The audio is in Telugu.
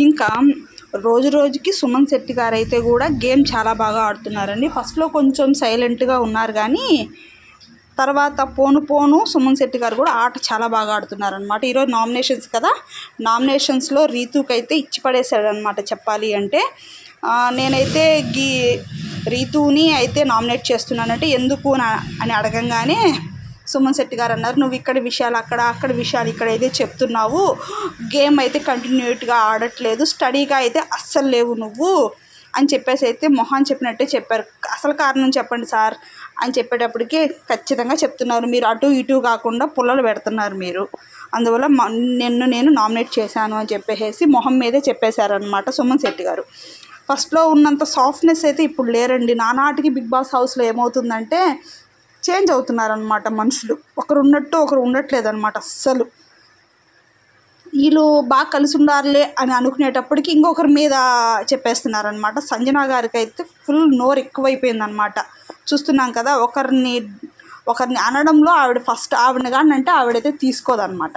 ఇంకా రోజు రోజుకి సుమన్ శెట్టి గారు అయితే కూడా గేమ్ చాలా బాగా ఆడుతున్నారండి. ఫస్ట్లో కొంచెం సైలెంట్గా ఉన్నారు కానీ తర్వాత పోను పోను సుమన్ శెట్టి గారు కూడా ఆట చాలా బాగా ఆడుతున్నారు అనమాట ఈరోజు నామినేషన్స్ కదా నామినేషన్స్లో రీతుకి అయితే ఇచ్చి పడేశాడనమాట చెప్పాలి అంటే. నేనైతే గీ రీతుని అయితే నామినేట్ చేస్తున్నానంటే ఎందుకు అని అడగంగానే సుమన్ శెట్టి గారు అన్నారు నువ్వు ఇక్కడ విషయాలు అక్కడ అక్కడ విషయాలు ఇక్కడ అయితే చెప్తున్నావు. గేమ్ అయితే కంటిన్యూట్గా ఆడట్లేదు స్టడీగా అయితే అస్సలు లేవు నువ్వు. అని చెప్పేసి అయితే మొహాన్ చెప్పినట్టే చెప్పారు. అసలు కారణం చెప్పండి సార్. అని చెప్పేటప్పటికి ఖచ్చితంగా చెప్తున్నారు. మీరు అటు ఇటు కాకుండా పుల్లలు పెడుతున్నారు మీరు. అందువల్ల నిన్ను నేను నామినేట్ చేశాను అని చెప్పేసి మొహం మీదే చెప్పేశారనమాట సుమన్ శెట్టి గారు. ఫస్ట్లో ఉన్నంత సాఫ్ట్నెస్ అయితే ఇప్పుడు లేరండి. నానాటికి బిగ్ బాస్ హౌస్లో ఏమవుతుందంటే చేంజ్ అవుతున్నారనమాట మనుషులు. ఒకరు ఉన్నట్టు ఒకరు ఉండట్లేదు అనమాట అస్సలు. వీళ్ళు బాగా కలిసి ఉండాలే అని అనుకునేటప్పటికి ఇంకొకరి మీద చెప్పేస్తున్నారనమాట సంజన గారికి అయితే ఫుల్ నోరు ఎక్కువైపోయిందనమాట చూస్తున్నాం కదా ఒకరిని ఒకరిని అనడంలో ఆవిడ ఫస్ట్ ఆవిడని కానీ అంటే ఆవిడైతే తీసుకోదనమాట